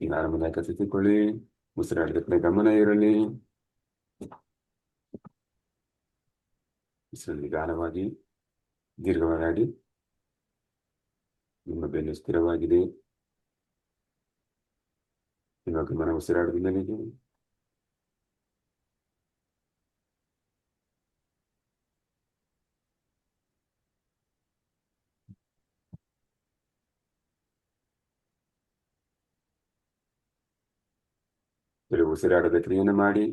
ನಿಧಾನವಾಗಿ ಕತ್ತಿಕೊಳ್ಳಿ ಉಸಿರಾಟದ ಕಡೆ ಗಮನ ಇರಲಿ. ಉಸಿರು ನಿಧಾನವಾಗಿ ದೀರ್ಘವಾಗಿ ನಿಮ್ಮ ಬೆನ್ನು ಸ್ಥಿರವಾಗಿದೆ. ನಿಮ್ಮ ಗಮನ ಉಸಿರಾಟದ ಮೇಲಿದೆ ಕೆಲವು ಉಸಿರಾಟದ ಕ್ರಿಯೆಯನ್ನು ಮಾಡಿ,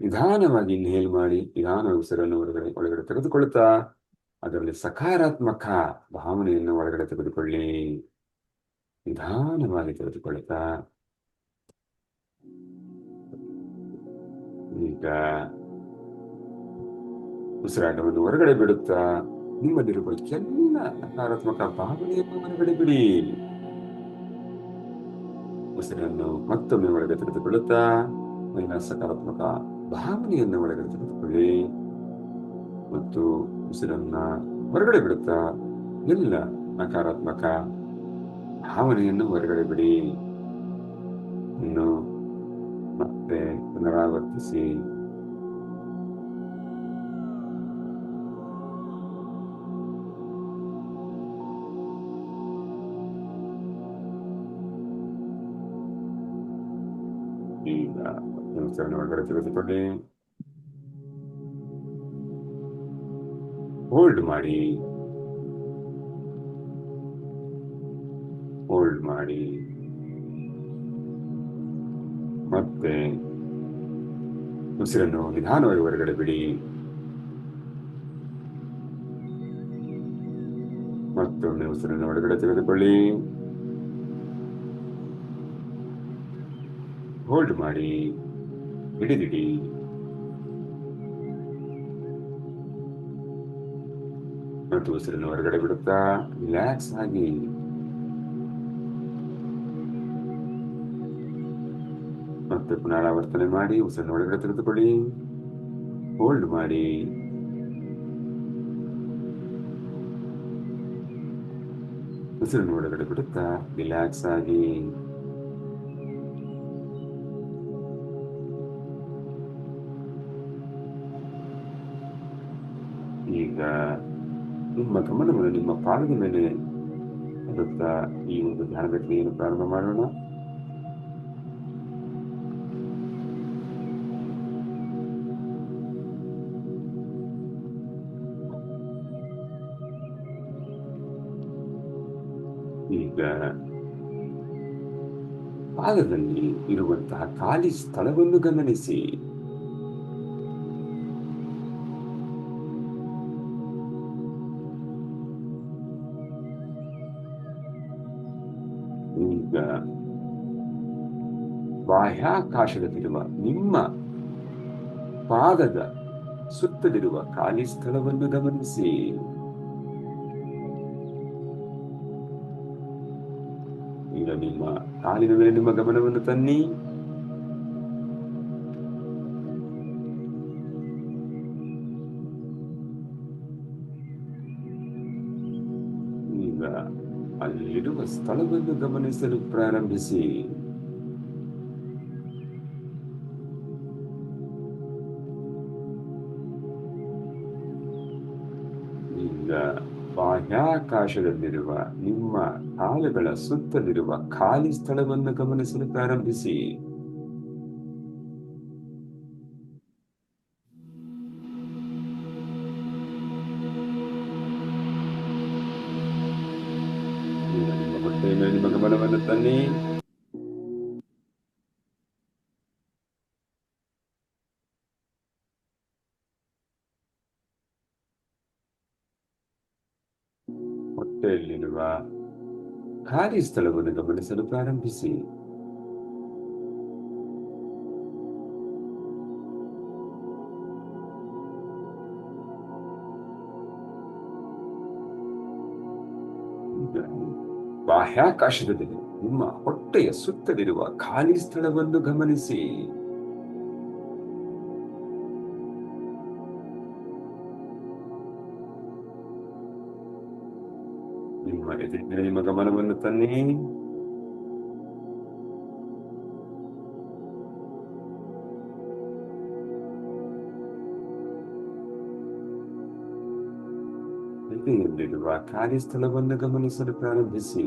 ನಿಧಾನವಾಗಿ ಇನ್ಹೇಲ್ ಮಾಡಿ ನಿಧಾನ ಉಸಿರನ್ನು ಹೊರಗಡೆ, ಒಳಗಡೆ ತೆಗೆದುಕೊಳ್ಳುತ್ತಾ, ಅದರಲ್ಲಿ ಸಕಾರಾತ್ಮಕ ಭಾವನೆಯನ್ನು ಒಳಗಡೆ ತೆಗೆದುಕೊಳ್ಳಿ. ನಿಧಾನವಾಗಿ ತೆಗೆದುಕೊಳ್ಳುತ್ತಾ. ಈಗ ಉಸಿರಾಟವನ್ನು ಹೊರಗಡೆ ಬಿಡುತ್ತಾ, ನಿಮ್ಮಲ್ಲಿರುವ ಎಲ್ಲ ನಕಾರಾತ್ಮಕ ಭಾವನೆಯನ್ನು ಹೊರಗಡೆ ಬಿಡಿ. ಉಸಿರನ್ನು ಮತ್ತೊಮ್ಮೆ ಒಳಗೆ ತೆಗೆದುಕೊಳ್ಳುತ್ತಾ ಎಲ್ಲ ಸಕಾರಾತ್ಮಕ ಭಾವನೆಯನ್ನು ಒಳಗಡೆ ತೆಗೆದುಕೊಳ್ಳಿ. ಮತ್ತು ಉಸಿರನ್ನ ಹೊರಗಡೆ ಬಿಡುತ್ತಾ, ಎಲ್ಲ ನಕಾರಾತ್ಮಕ ಭಾವನೆಯನ್ನು ಹೊರಗಡೆ ಬಿಡಿ. ಇನ್ನು ಮತ್ತೆ ಪುನರಾವರ್ತಿಸಿ. ತೆಗೆದುಕೊಳ್ಳಿ ಹೋಲ್ಡ್ ಮಾಡಿ ಹೋಲ್ಡ್ ಮಾಡಿ ಮತ್ತೆ ಉಸಿರನ್ನು ನಿಧಾನವಾಗಿ ಹೊರಗಡೆ ಬಿಡಿ. ಮತ್ತೊಮ್ಮೆ ಉಸಿರನ್ನು ಹೊರಗಡೆ ತೆಗೆದುಕೊಳ್ಳಿ ಹೋಲ್ಡ್ ಮಾಡಿ ಹಿಡಿದಿಡಿ ಮತ್ತು ಉಸಿರನ್ನು ಹೊರಗಡೆ ಬಿಡುತ್ತಾ ರಿಲ್ಯಾಕ್ಸ್ ಆಗಿ. ಮತ್ತೆ ಪುನರಾವರ್ತನೆ ಮಾಡಿ ಉಸಿರನ್ನು ಒಳಗಡೆ ತೆಗೆದುಕೊಳ್ಳಿ. ಹೋಲ್ಡ್ ಮಾಡಿ. ಉಸಿರನ್ನು ಒಳಗಡೆ ಬಿಡುತ್ತಾ ರಿಲ್ಯಾಕ್ಸ್ ಆಗಿ. ನಿಮ್ಮ ಗಮನವನ್ನು ನಿಮ್ಮ ಪಾದದ ಮೇಲೆ ಇಡುತ್ತಾ ಈ ಒಂದು ಧ್ಯಾನದ ಕ್ರಿಯೆಯನ್ನು ಪ್ರಾರಂಭ ಮಾಡೋಣ. ಈಗ ಪಾದದಲ್ಲಿ ಇರುವಂತಹ ಖಾಲಿ ಸ್ಥಳವನ್ನು ಗಮನಿಸಿ. ಬಾಹ್ಯಾಕಾಶದಲ್ಲಿರುವ ನಿಮ್ಮ ಪಾದದ ಸುತ್ತಲಿರುವ ಖಾಲಿ ಸ್ಥಳವನ್ನು ಗಮನಿಸಿ ಈಗ ನಿಮ್ಮ ಕಾಲಿನ ಮೇಲೆ ನಿಮ್ಮ ಗಮನವನ್ನು ತನ್ನಿ ಈಗ ಅಲ್ಲಿರುವ ಸ್ಥಳವನ್ನು ಗಮನಿಸಲು ಪ್ರಾರಂಭಿಸಿ ಬಾಹ್ಯಾಕಾಶದಲ್ಲಿರುವ ನಿಮ್ಮ ಕಾಲುಗಳ ಸುತ್ತಲಿರುವ ಖಾಲಿ ಸ್ಥಳವನ್ನು ಗಮನಿಸಲು ಪ್ರಾರಂಭಿಸಿ. ಖಾಲಿ ಸ್ಥಳವನ್ನು ಗಮನಿಸಲು ಪ್ರಾರಂಭಿಸಿ ಬಾಹ್ಯಾಕಾಶದಲ್ಲಿ ನಿಮ್ಮ ಹೊಟ್ಟೆಯ ಸುತ್ತಲಿರುವ ಖಾಲಿ ಸ್ಥಳವನ್ನು ಗಮನಿಸಿ ನಿಮ್ಮ ಗಮನವನ್ನು ತನ್ನಿ ಕಾರ್ಯಸ್ಥಳವನ್ನು ಗಮನಿಸಲು ಪ್ರಾರಂಭಿಸಿ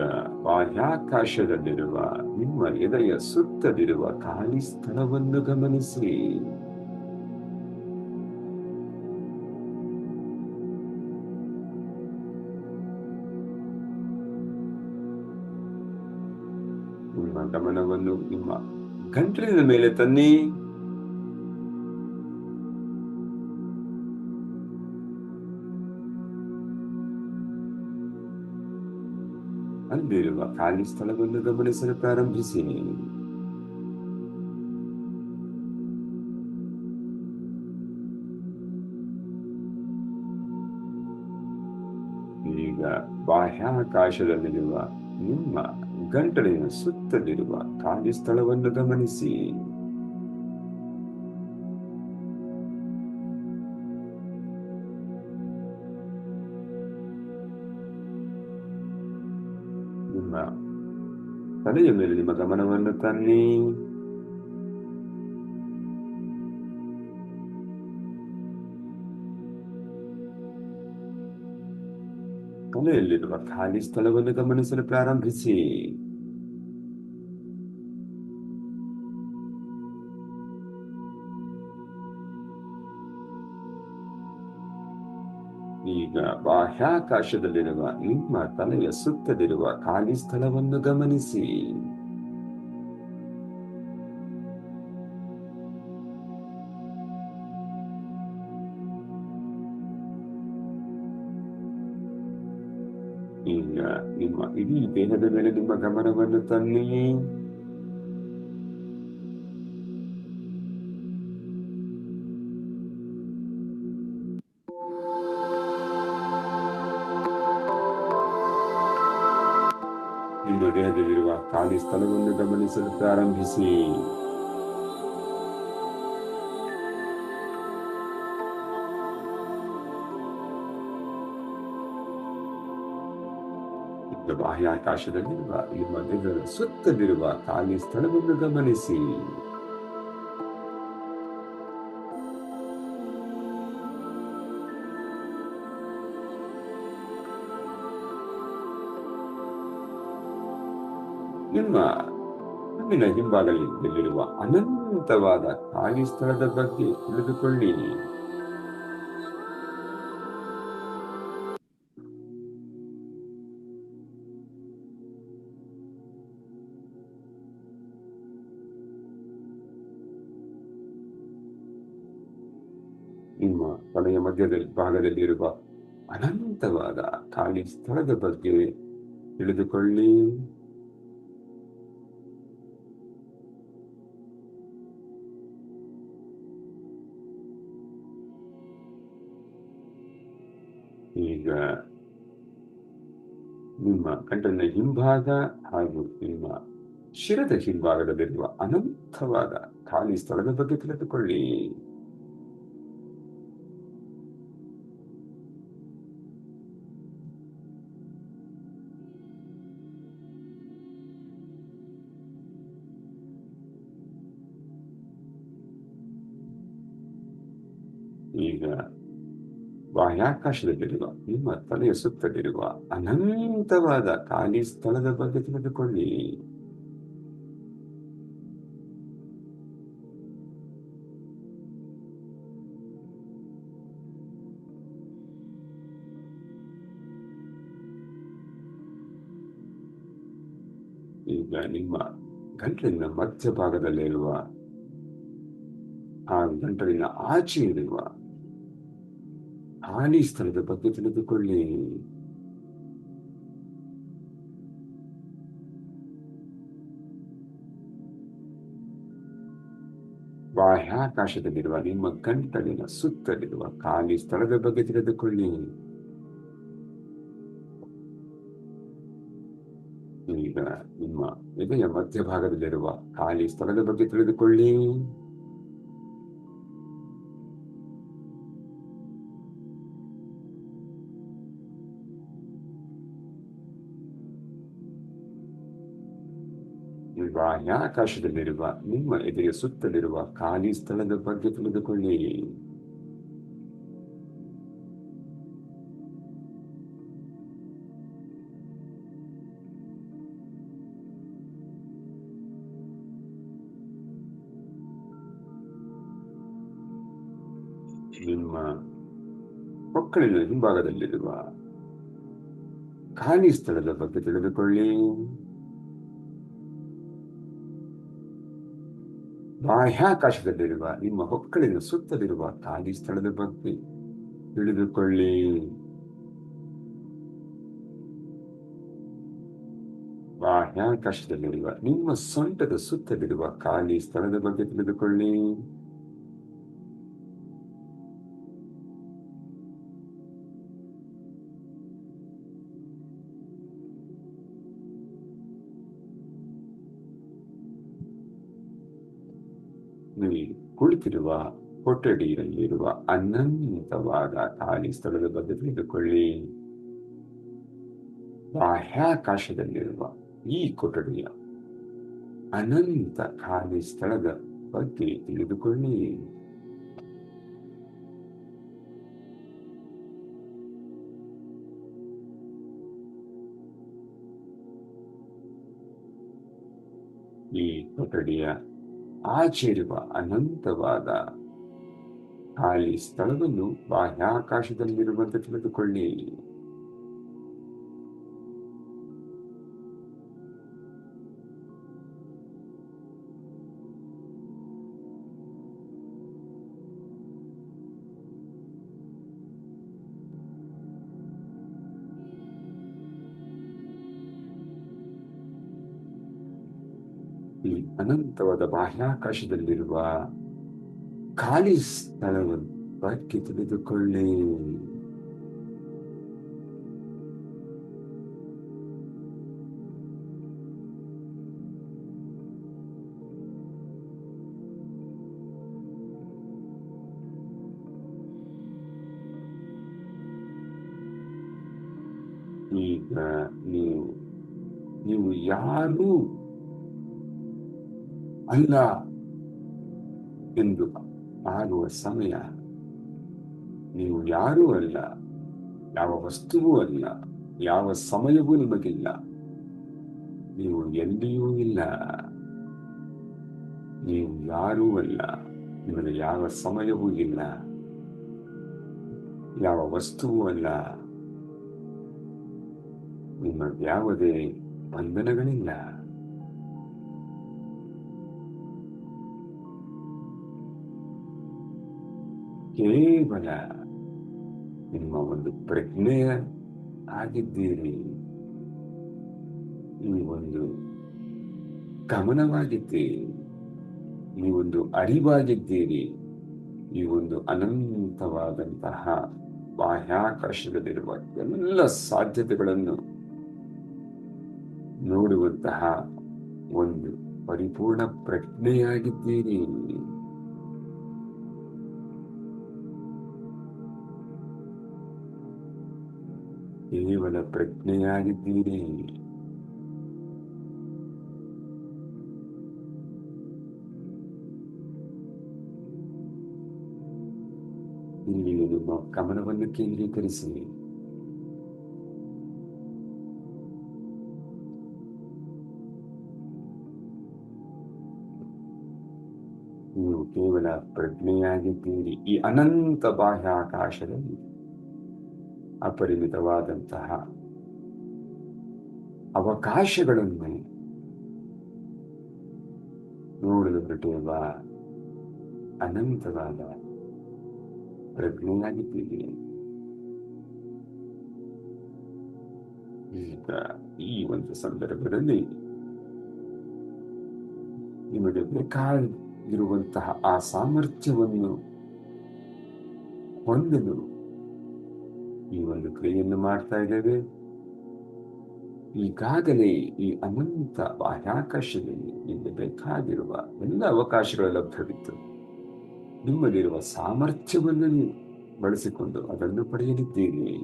ಈಗ ಬಾಹ್ಯಾಕಾಶದಲ್ಲಿರುವ ನಿಮ್ಮ ಎದೆಯ ಸುತ್ತಲಿರುವ ಖಾಲಿ ಸ್ಥಳವನ್ನು ಗಮನಿಸಿ. ನಿಮ್ಮ ಗಮನವನ್ನು ನಿಮ್ಮ ಗಂಟಲಿನ ಮೇಲೆ ತನ್ನಿ. ಅಲ್ಲಿರುವ ಖಾಲಿ ಸ್ಥಳವನ್ನು ಗಮನಿಸಲು ಪ್ರಾರಂಭಿಸಿ ಈಗ ಬಾಹ್ಯಾಕಾಶದಲ್ಲಿರುವ ನಿಮ್ಮ ಗಂಟಲಿನ ಸುತ್ತಲಿರುವ ಖಾಲಿ ಸ್ಥಳವನ್ನು ಗಮನಿಸಿ. ನಿಮ್ಮ ತಲೆಯ ಮೇಲೆ ನಿಮ್ಮ ಗಮನವನ್ನು ತನ್ನಿ ತಲೆಯಲ್ಲಿರುವ ಖಾಲಿ ಸ್ಥಳವನ್ನು ಗಮನಿಸಲು ಪ್ರಾರಂಭಿಸಿ ಬಾಹ್ಯಾಕಾಶದಲ್ಲಿರುವ ನಿಮ್ಮ ತಲೆಯ ಸುತ್ತಲಿರುವ ಖಾಲಿ ಸ್ಥಳವನ್ನು ಗಮನಿಸಿ. ಈಗ ನಿಮ್ಮ ಇಡೀ ದೇಹದ ಮೇಲೆ ನಿಮ್ಮ ಗಮನವನ್ನು ತನ್ನಿ. ನಿಮ್ಮ ದೇಹದಲ್ಲಿರುವ ಖಾಲಿ ಸ್ಥಳವನ್ನು ಗಮನಿಸಲು ಪ್ರಾರಂಭಿಸಿ. ಬಾಹ್ಯಾಕಾಶದಲ್ಲಿರುವ ನಿಮ್ಮ ದೇಹದ ಸುತ್ತಲಿರುವ ಖಾಲಿ ಸ್ಥಳವನ್ನು ಗಮನಿಸಿ. ಕಣ್ಣಿನ ಹಿಂಭಾಗದಲ್ಲಿರುವ ಅನಂತವಾದ ಖಾಲಿ ಸ್ಥಳದ ಬಗ್ಗೆ ತಿಳಿದುಕೊಳ್ಳಿ. ನಿಮ್ಮ ತಲೆಯ ಮಧ್ಯದಲ್ಲಿ ಭಾಗದಲ್ಲಿರುವ ಅನಂತವಾದ ಖಾಲಿ ಸ್ಥಳದ ಬಗ್ಗೆ ತಿಳಿದುಕೊಳ್ಳಿ. ಈಗ ನಿಮ್ಮ ಕಣ್ಣನ್ನ ಹಿಂಭಾಗ ಹಾಗೂ ನಿಮ್ಮ ಶಿರದ ಹಿಂಭಾಗದಲ್ಲಿರುವ ಅನಂತವಾದ ಖಾಲಿ ಸ್ಥಳದ ಬಗ್ಗೆ ತಿಳಿದುಕೊಳ್ಳಿ. ಈಗ ಬಾಹ್ಯಾಕಾಶದಲ್ಲಿರುವ ನಿಮ್ಮ ತಲೆಯ ಸುತ್ತಲಿರುವ ಅನಂತವಾದ ಖಾಲಿ ಸ್ಥಳದ ಬಗ್ಗೆ ತಿಳಿದುಕೊಳ್ಳಿ ಈಗ ನಿಮ್ಮ ಗಂಟಲಿನ ಮಧ್ಯಭಾಗದಲ್ಲಿರುವ ಆ ಗಂಟಲಿನ ಆಚೆ ಇರುವ ಖಾಲಿ ಸ್ಥಳದ ಬಗ್ಗೆ ತಿಳಿದುಕೊಳ್ಳಿ ಬಾಹ್ಯಾಕಾಶದಲ್ಲಿರುವ ನಿಮ್ಮ ಗಂಟಲಿನ ಸುತ್ತಲಿರುವ ಖಾಲಿ ಸ್ಥಳದ ಬಗ್ಗೆ ತಿಳಿದುಕೊಳ್ಳಿ ಈಗ ನಿಮ್ಮ ಎದೆಯ ಮಧ್ಯಭಾಗದಲ್ಲಿರುವ ಖಾಲಿ ಸ್ಥಳದ ಬಗ್ಗೆ ತಿಳಿದುಕೊಳ್ಳಿ ಬಾಹ್ಯಾಕಾಶದಲ್ಲಿರುವ ನಿಮ್ಮ ಎದೆಯ ಸುತ್ತಲಿರುವ ಖಾಲಿ ಸ್ಥಳದ ಬಗ್ಗೆ ತಿಳಿದುಕೊಳ್ಳಿ. ನಿಮ್ಮ ಮಕ್ಕಳಿನ ಹಿಂಭಾಗದಲ್ಲಿರುವ ಖಾಲಿ ಸ್ಥಳದ ಬಗ್ಗೆ ತಿಳಿದುಕೊಳ್ಳಿ. ಬಾಹ್ಯಾಕಾಶದಲ್ಲಿರುವ, ನಿಮ್ಮ ಹೊಕ್ಕಳಿನ ಸುತ್ತಲಿರುವ ಖಾಲಿ ಸ್ಥಳದ ಬಗ್ಗೆ ತಿಳಿದುಕೊಳ್ಳಿ. ಬಾಹ್ಯಾಕಾಶದಲ್ಲಿರುವ, ನಿಮ್ಮ ಸೊಂಟದ ಸುತ್ತಲಿರುವ ಖಾಲಿ ಸ್ಥಳದ ಬಗ್ಗೆ ತಿಳಿದುಕೊಳ್ಳಿ. ಕುಳಿತಿರುವ ಕೊಠಡಿಯಲ್ಲಿರುವ ಅನನ್ಯತವಾದ ಖಾಲಿ ಸ್ಥಳದ ಬಗ್ಗೆ ತಿಳಿದುಕೊಳ್ಳಿ. ಬಾಹ್ಯಾಕಾಶದಲ್ಲಿರುವ ಈ ಕೊಠಡಿಯ ಅನಂತ ಖಾಲಿ ಸ್ಥಳದ ಬಗ್ಗೆ ತಿಳಿದುಕೊಳ್ಳಿ. ಈ ಕೊಠಡಿಯ ಆಚೆರುವ ಅನಂತವಾದ ಖಾಲಿ ಸ್ಥಳವನ್ನು ಬಾಹ್ಯಾಕಾಶದಲ್ಲಿರುವಂತೆ ತಿಳಿದುಕೊಳ್ಳಿ. ಅನಂತವಾದ ಬಾಹ್ಯಾಕಾಶದಲ್ಲಿರುವ ಖಾಲಿ ಸ್ಥಳವನ್ನು ಬಗ್ಗೆ ತಿಳಿದುಕೊಳ್ಳಿ ಈಗ ನೀವು ನೀವು ಯಾರೂ ಅಲ್ಲ ಎಂದು ಆಗುವ ಸಮಯ ನೀವು ಯಾರೂ ಅಲ್ಲ, ಯಾವ ವಸ್ತುವೂ ಅಲ್ಲ, ಯಾವ ಸಮಯವೂ ನಿಮಗಿಲ್ಲ. ನೀವು ಎಲ್ಲಿಯೂ ಇಲ್ಲ. ನೀವು ಯಾರೂ ಅಲ್ಲ, ನಿಮಗೆ ಯಾವ ಸಮಯವೂ ಇಲ್ಲ, ಯಾವ ವಸ್ತುವೂ ಅಲ್ಲ. ನಿಮ್ಮ ಯಾವುದೇ ಬಂಧನಗಳಿಲ್ಲ. ಕೇವಲ ನಿಮ್ಮ ಒಂದು ಪ್ರಜ್ಞೆಯ ಆಗಿದ್ದೀರಿ. ಈ ಒಂದು ಗಮನವಾಗಿದ್ದೀರಿ ಈ ಒಂದು ಅರಿವಾಗಿದ್ದೀರಿ. ಈ ಒಂದು ಅನಂತವಾದಂತಹ ಬಾಹ್ಯಾಕಾಶದಲ್ಲಿರುವ ಎಲ್ಲ ಸಾಧ್ಯತೆಗಳನ್ನು ನೋಡುವಂತಹ ಒಂದು ಪರಿಪೂರ್ಣ ಪ್ರಜ್ಞೆಯಾಗಿದ್ದೀರಿ. ಕೇವಲ ಪ್ರಜ್ಞೆಯಾಗಿದ್ದೀರಿ ಇಲ್ಲಿ ನಿಮ್ಮ ಗಮನವನ್ನು ಕೇಂದ್ರೀಕರಿಸಿ ನೀವು ಕೇವಲ ಪ್ರಜ್ಞೆಯಾಗಿದ್ದೀರಿ ಈ ಅನಂತ ಬಾಹ್ಯಾಕಾಶದಲ್ಲಿ ಅಪರಿಮಿತವಾದಂತಹ ಅವಕಾಶಗಳನ್ನು ನೋಡಲು ಹೊರಟಿರುವ ಅನಂತವಾದ ಪ್ರಜ್ಞೆಯಾಗಿದ್ದೀವಿ ಈಗ ಈ ಒಂದು ಸಂದರ್ಭದಲ್ಲಿ ನಿಮಗೆ ಬೇಕಾಗಿರುವಂತಹ ಆ ಸಾಮರ್ಥ್ಯವನ್ನು ಹೊಂದಲು ಈ ಒಂದು ಕ್ರಿಯೆಯನ್ನು ಮಾಡ್ತಾ ಇದ್ದೇವೆ ಈಗಾಗಲೇ ಈ ಅನಂತ ಬಾಹ್ಯಾಕಾಶದಲ್ಲಿ ನಿಮಗೆ ಬೇಕಾಗಿರುವ ಎಲ್ಲ ಅವಕಾಶಗಳು ಲಭ್ಯವಿತ್ತು ನಿಮ್ಮಲ್ಲಿರುವ ಸಾಮರ್ಥ್ಯವನ್ನು ನೀವು ಬಳಸಿಕೊಂಡು ಅದನ್ನು ಪಡೆಯಲಿದ್ದೀರಿ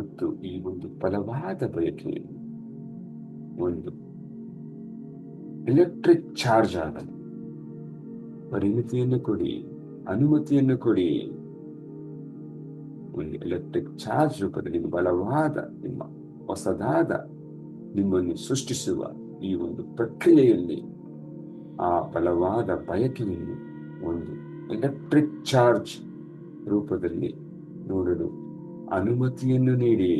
ಮತ್ತು ಈ ಒಂದು ಬಲವಾದ ಬಯಕೆ, ಒಂದು ಎಲೆಕ್ಟ್ರಿಕ್ ಚಾರ್ಜ್ ಆಗಲು ಪರಿಮಿತಿಯನ್ನು ಕೊಡಿ, ಅನುಮತಿಯನ್ನು ಕೊಡಿ. ಒಂದು ಎಲೆಕ್ಟ್ರಿಕ್ ಚಾರ್ಜ್ ರೂಪದಲ್ಲಿ ಬಲವಾದ, ನಿಮ್ಮ ಹೊಸದಾದ ನಿಮ್ಮನ್ನು ಸೃಷ್ಟಿಸುವ ಈ ಒಂದು ಪ್ರಕ್ರಿಯೆಯಲ್ಲಿ ಆ ಬಲವಾದ ಬಯಕೆಯನ್ನು ಒಂದು ಎಲೆಕ್ಟ್ರಿಕ್ ಚಾರ್ಜ್ ರೂಪದಲ್ಲಿ ನೋಡಲು ಅನುಮತಿಯನ್ನು ನೀಡಿ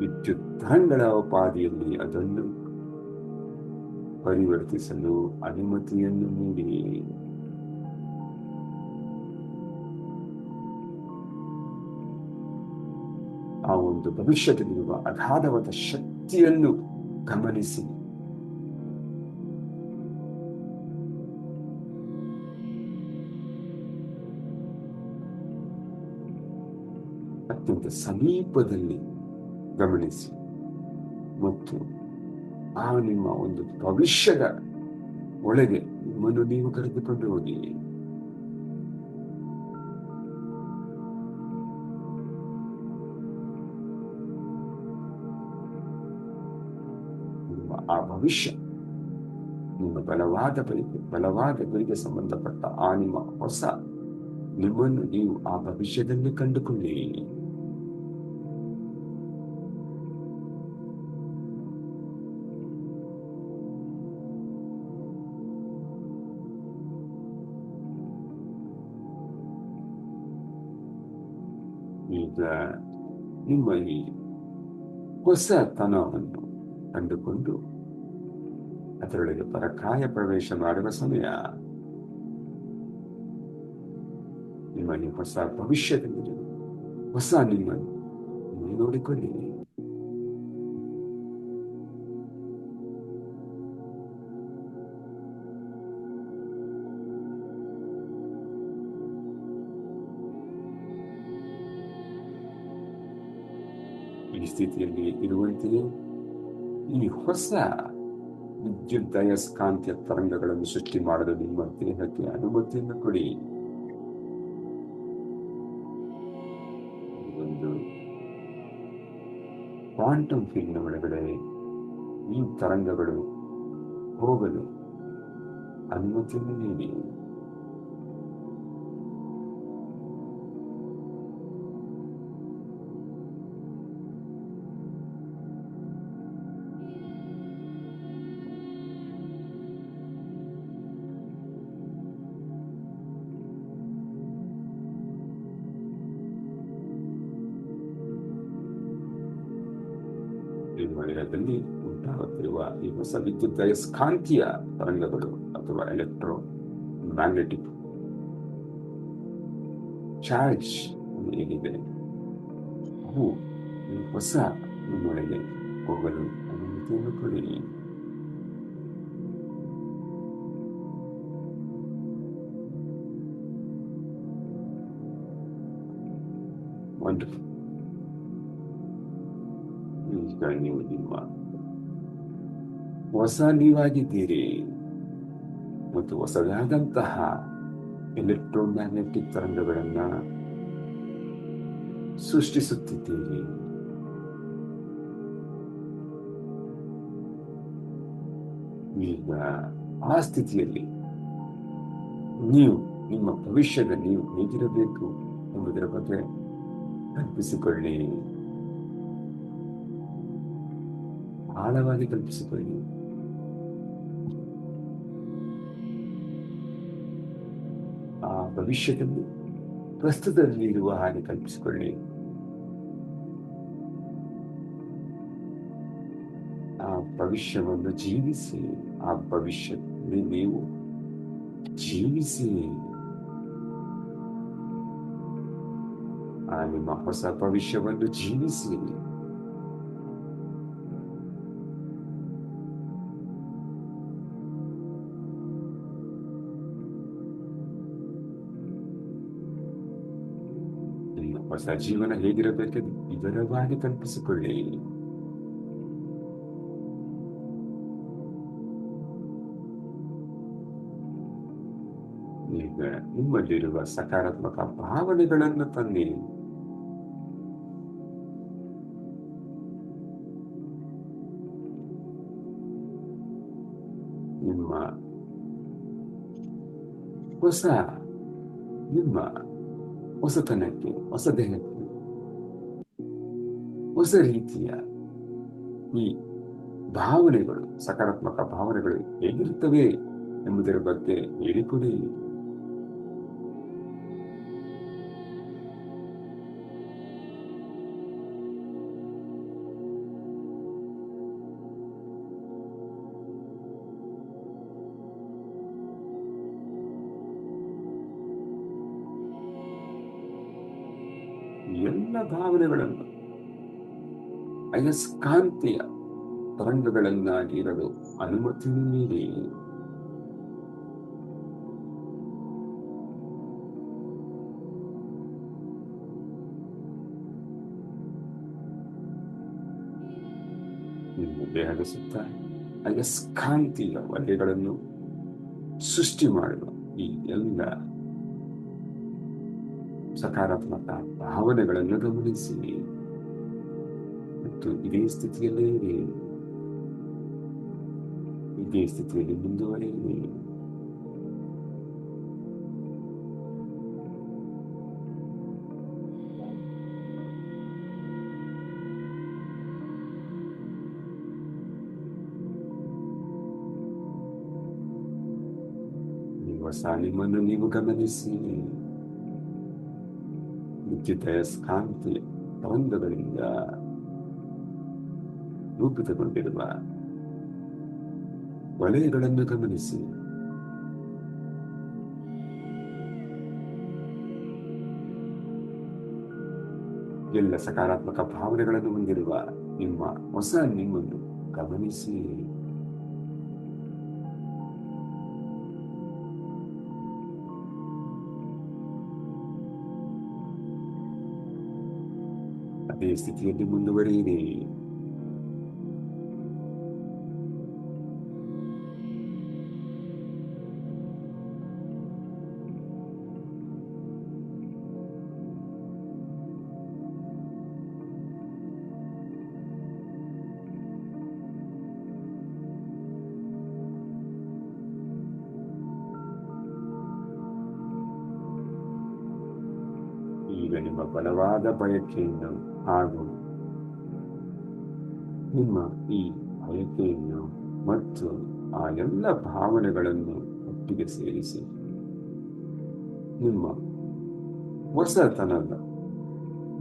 ವಿದ್ಯುತ್ ತರಂಗಗಳ ಉಪಾಧಿಯಲ್ಲಿ ಅದನ್ನು ಪರಿವರ್ತಿಸಲು ಅನುಮತಿಯನ್ನು ನೀಡಿ. ಆ ಒಂದು ಭವಿಷ್ಯದಲ್ಲಿರುವ ಅಗಾಧವಾದ ಶಕ್ತಿಯನ್ನು ಗಮನಿಸಿ. ಅತ್ಯಂತ ಸಮೀಪದಲ್ಲಿ ಗಮನಿಸಿ. ಮತ್ತು ಆ ನಿಮ್ಮ ಒಂದು ಭವಿಷ್ಯದ ಒಳಗೆ ನಿಮ್ಮನ್ನು ನೀವು ಕರೆದುಕೊಂಡು ಹೋಗಿ. ಆ ಭವಿಷ್ಯ, ನಿಮ್ಮ ಬಲವಾದ ಬಳಿಕೆ ಬಲವಾದ ಗುರಿಗೆ ಸಂಬಂಧಪಟ್ಟ ಆ ನಿಮ್ಮ ಹೊಸ ನಿಮ್ಮನ್ನು ನೀವು ಆ ಭವಿಷ್ಯದಲ್ಲಿ ಕಂಡುಕೊಳ್ಳಿ. ನಿಮ್ಮ ಈ ಹೊಸತನವನ್ನು ಕಂಡುಕೊಂಡು ಅದರೊಳಗೆ ಪರಕಾಯ ಪ್ರವೇಶ ಮಾಡುವ ಸಮಯ. ನಿಮ್ಮ ಈ ಹೊಸ ಭವಿಷ್ಯದಲ್ಲಿ, ಹೊಸ ನಿಮ್ಮನ್ನು ನೋಡಿಕೊಳ್ಳಿ. ಸ್ಥಿತಿಯಲ್ಲಿ ಇರುವಂತೆಯೇ ಈ ಹೊಸ ವಿದ್ಯುತ್ ಅಯಸ್ಕಾಂತ್ಯ ತರಂಗಗಳನ್ನು ಸೃಷ್ಟಿ ಮಾಡಲು ನಿಮ್ಮ ದೇಹಕ್ಕೆ ಅನುಮತಿಯನ್ನು ಕೊಡಿ ಒಂದು ಕ್ವಾಂಟಮ್ ಫೀಲ್ಡ್ನ ಒಳಗಡೆ ಈ ತರಂಗಗಳು ಹೋಗಲು ಅನುಮತಿಯನ್ನು ನೀಡಿ ಹೊಸ ವಿದ್ಯುತ್ ಅಯಸ್ಕಾಂತೀಯ ತರಂಗಗಳು ಅಥವಾ ಎಲೆಕ್ಟ್ರೋ ಮ್ಯಾಗ್ನೆಟಿಕ್ ಚಾರ್ಜ್ ಏನಿದೆ, ಅವು ಹೊಸ ನಿಮ್ಮೊಳಗೆ ಹೋಗಲು ಅನುಮತಿಯನ್ನು ಕೊಡಿ. ವಂಡರ್ಫುಲ್ ಈಗ ನೀವು ನಿಮ್ಮ ಹೊಸ ನೀವಾಗಿದ್ದೀರಿ ಮತ್ತು ಹೊಸದಾದಂತಹ ಎಲೆಕ್ಟ್ರೋಮ್ಯಾಗ್ನೆಟಿಕ್ ತರಂಗಗಳನ್ನು ಸೃಷ್ಟಿಸುತ್ತಿದ್ದೀರಿ. ಈಗ ಆ ಸ್ಥಿತಿಯಲ್ಲಿ ನೀವು, ನಿಮ್ಮ ಭವಿಷ್ಯದ ನೀವು ಹೇಗಿರಬೇಕು ಎಂಬುದರ ಬಗ್ಗೆ ಕಲ್ಪಿಸಿಕೊಳ್ಳಿ. ಆಳವಾಗಿ ಕಲ್ಪಿಸಿಕೊಳ್ಳಿ. ಆ ಭವಿಷ್ಯದಲ್ಲಿ ಪ್ರಸ್ತುತದಲ್ಲಿ ಇರುವ ಹಾಗೆ ಕಲ್ಪಿಸಿಕೊಳ್ಳಿ ಆ ಭವಿಷ್ಯವನ್ನು ಜೀವಿಸಿ ಆ ಭವಿಷ್ಯದಲ್ಲಿ ನೀವು ಜೀವಿಸಿ ಆ ನಿಮ್ಮ ಹೊಸ ಹೊಸ ಜೀವನ ಹೇಗಿರಬೇಕೆಂದು ವಿವರವಾಗಿ ಕಲ್ಪಿಸಿಕೊಳ್ಳಿ ಈಗ ನಿಮ್ಮಲ್ಲಿರುವ ಸಕಾರಾತ್ಮಕ ಭಾವನೆಗಳನ್ನು ತನ್ನಿ ನಿಮ್ಮ ಹೊಸ ನಿಮ್ಮ ಹೊಸತನಕ್ಕೆ ಹೊಸ ದೇಹಕ್ಕೆ ಹೊಸ ರೀತಿಯ ಈ ಭಾವನೆಗಳು ಸಕಾರಾತ್ಮಕ ಭಾವನೆಗಳು ಹೇಗಿರುತ್ತವೆ ಎಂಬುದರ ಬಗ್ಗೆ ಹೇಳಿಕೊಡಿ. ಭಾವನೆಗಳನ್ನು ಅಯಸ್ಕಾಂತೀಯ ತರಂಗಗಳನ್ನಾಗಿರಲು ಅನುಮತಿ ನೀಡಿ. ನಿಮ್ಮ ದೇಹದ ಸುತ್ತ ಅಯಸ್ಕಾಂತೀಯ ವಲಯಗಳನ್ನು ಸೃಷ್ಟಿ ಮಾಡುವ ಈ ಎಲ್ಲ ಸಕಾರಾತ್ಮಕ ಭಾವನೆಗಳನ್ನು ಗಮನಿಸಿ. ಮತ್ತು ಇದೇ ಸ್ಥಿತಿಯಲ್ಲೇ ಇರಿ. ಇದೇ ಸ್ಥಿತಿಯಲ್ಲಿ ಮುಂದುವರಿಯಿರಿ. ನೀವು ಹೊಸ ನಿಮ್ಮನ್ನು ನೀವು ಗಮನಿಸಿ. ವಿದ್ಯುತ್ ಸ್ಕಾಂತಿ ತರಂಗಗಳಿಂದ ರೂಪಿತಗೊಂಡಿರುವ ವಲಯಗಳನ್ನು ಗಮನಿಸಿ. ಎಲ್ಲ ಸಕಾರಾತ್ಮಕ ಭಾವನೆಗಳನ್ನು ಹೊಂದಿರುವ ನಿಮ್ಮ ಹೊಸ ನಿಮ್ಮನ್ನು ಗಮನಿಸಿ. ಅದೇ ಸ್ಥಿತಿಯಲ್ಲಿ ಮುಂದುವರಿಯಿರಿ ಈಗ ನಿಮ್ಮ ಬಲವಾದ ಬಯಕೆಯನ್ನು ಹಾಗೂ ನಿಮ್ಮ ಈ ಬಯಕೆಯನ್ನು ಮತ್ತು ಆ ಎಲ್ಲ ಭಾವನೆಗಳನ್ನು ಒಟ್ಟಿಗೆ ಸೇರಿಸಿ ನಿಮ್ಮ ಹೊಸತನದ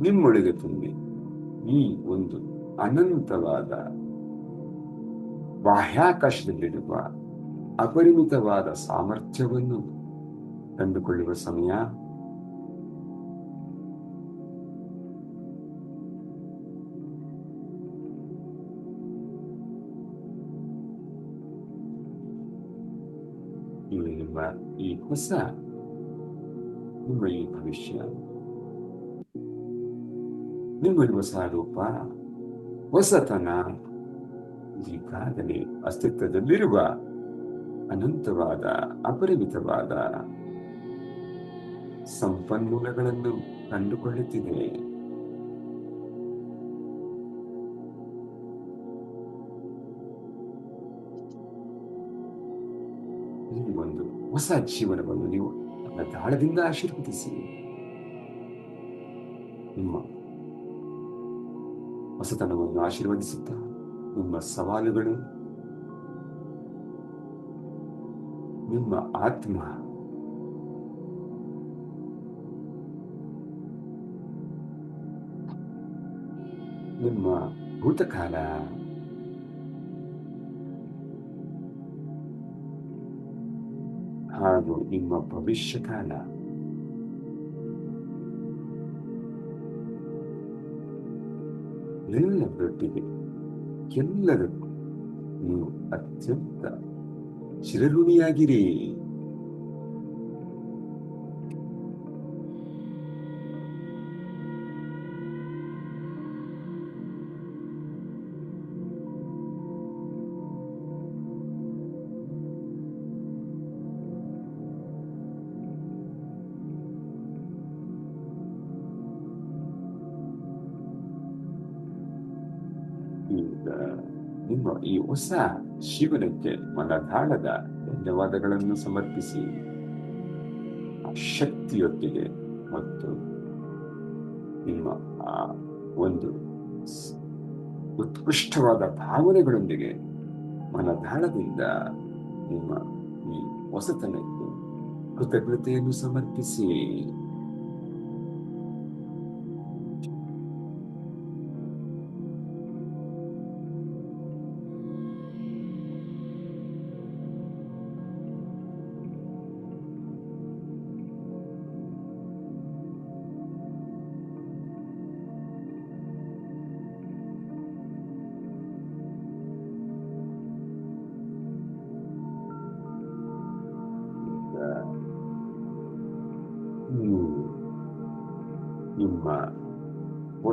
ನಿಮ್ಮೊಳಗೆ ತುಂಬಿ ಈ ಒಂದು ಅನಂತವಾದ ಬಾಹ್ಯಾಕಾಶದಲ್ಲಿರುವ ಅಪರಿಮಿತವಾದ ಸಾಮರ್ಥ್ಯವನ್ನು ಕಂಡುಕೊಳ್ಳುವ ಸಮಯ ಈ ಹೊಸ ನಿಮ್ಮ ಈ ಭವಿಷ್ಯ. ನಿಮ್ಮ ಹೊಸ ರೂಪ ಹೊಸತನ ಈಗಾಗಲೇ ಅಸ್ತಿತ್ವದಲ್ಲಿರುವ ಅನಂತವಾದ ಅಪರಿಮಿತವಾದ ಸಂಪನ್ಮೂಲಗಳನ್ನು ಕಂಡುಕೊಳ್ಳುತ್ತಿದೆ ಹೊಸ ಜೀವನವನ್ನು ನೀವು ನನ್ನ ದಾಳದಿಂದ ಆಶೀರ್ವದಿಸಿ. ನಿಮ್ಮ ಹೊಸತನವನ್ನು ಆಶೀರ್ವದಿಸುತ್ತಾ, ನಿಮ್ಮ ಸವಾಲುಗಳು, ನಿಮ್ಮ ಆತ್ಮ ನಿಮ್ಮ ಭೂತಕಾಲ ಹಾಗೂ ನಿಮ್ಮ ಭವಿಷ್ಯ ಕಾಲ ಎಲ್ಲದರೊಟ್ಟಿಗೆ ಎಲ್ಲದಕ್ಕೂ ನೀವು ಅತ್ಯಂತ ಚಿರಋಣಿಯಾಗಿರಿ ಹೊಸ ಜೀವನಕ್ಕೆ ಮನದಾಳದ ಧನ್ಯವಾದಗಳನ್ನು ಸಮರ್ಪಿಸಿ ಶಕ್ತಿಯೊಟ್ಟಿಗೆ ಮತ್ತು ನಿಮ್ಮ, ಆ, ಒಂದು ಉತ್ಕೃಷ್ಟವಾದ ಭಾವನೆಗಳೊಂದಿಗೆ ಮನದಾಳದಿಂದ ನಿಮ್ಮ ಈ ಹೊಸತನಕ್ಕೆ ಕೃತಜ್ಞತೆಯನ್ನು ಸಮರ್ಪಿಸಿ.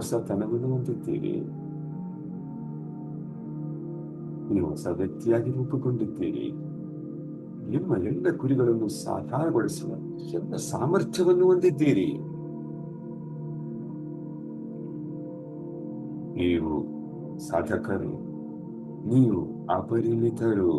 ಹೊಸತನವನ್ನು ಹೊಂದಿದ್ದೀರಿ ನೀವು ಹೊಸ ವ್ಯಕ್ತಿಯಾಗಿ ರೂಪುಗೊಂಡಿದ್ದೀರಿ ನಿಮ್ಮ ಎಲ್ಲ ಗುರಿಗಳನ್ನು ಸಾಕಾರಗೊಳಿಸುವ ಎಲ್ಲ ಸಾಮರ್ಥ್ಯವನ್ನು ಹೊಂದಿದ್ದೀರಿ ನೀವು ಸಾಧಕರು ನೀವು ಅಪರಿಮಿತರು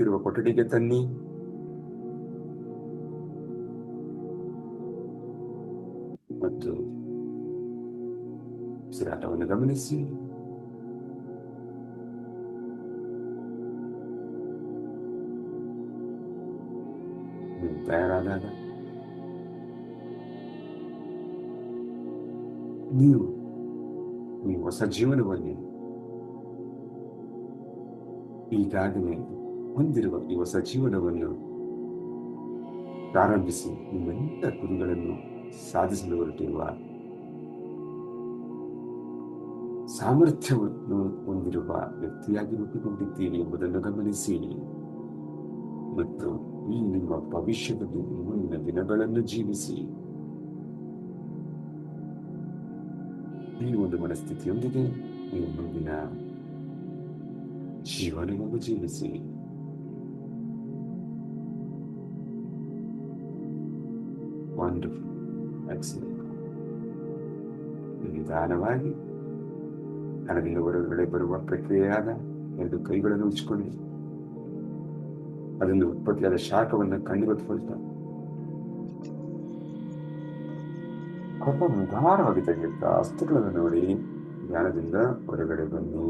ನೀವು ಕುಳಿತಿರುವ ಕೊಠಡಿಗೆ ತನ್ನಿ. ಮತ್ತು ಉಸಿರಾಟವನ್ನು ಗಮನಿಸಿ. ತಯಾರಾದಾಗ ನೀವು ಈ ಹೊಸ ಜೀವನವನ್ನು ಈಗಾಗಲೇ ಹೊಂದಿರುವ ಈ ಹೊಸ ಜೀವನವನ್ನು ಪ್ರಾರಂಭಿಸಿ. ನಿಮ್ಮೆಲ್ಲ ಗುರಿಗಳನ್ನು ಸಾಧಿಸಲು ಹೊರಟಿರುವ ಸಾಮರ್ಥ್ಯವನ್ನು ಹೊಂದಿರುವ ವ್ಯಕ್ತಿಯಾಗಿ ರೂಪುಗೊಂಡಿದ್ದೀರಿ ಎಂಬುದನ್ನು ಗಮನಿಸಿ. ಮತ್ತು ಈ ನಿಮ್ಮ ಭವಿಷ್ಯದಲ್ಲಿ ಮುಂದಿನ ದಿನಗಳನ್ನು ಜೀವಿಸಿ. ಈ ಒಂದು ಮನಸ್ಥಿತಿಯೊಂದಿಗೆ ನೀವು ಮುಂದಿನ ಜೀವನವನ್ನು ಜೀವಿಸಿ. ಎಕ್ಸಲೆಂಟ್ ನಿಧಾನವಾಗಿ ನನಗೆ ಹೊರಗಡೆ ಬರುವ ಪ್ರಕ್ರಿಯೆಯಾದ ಎರಡು ಕೈಗಳನ್ನು ಉಚ್ಚಿಕೊಂಡು ಅದನ್ನು ಉತ್ಪತ್ತಿಯಾದ ಶಾಖವನ್ನು ಕಣ್ಣಿಗೊತ್ಕೊಳ್ತಾ ಕೋಪ ನಿಧಾನವಾಗಿ ತೆಗೆಯುತ್ತಾ ಅಸ್ತುಗಳನ್ನು ನೋಡಿ ಜ್ಞಾನದಿಂದ ಹೊರಗಡೆ ಬನ್ನಿ.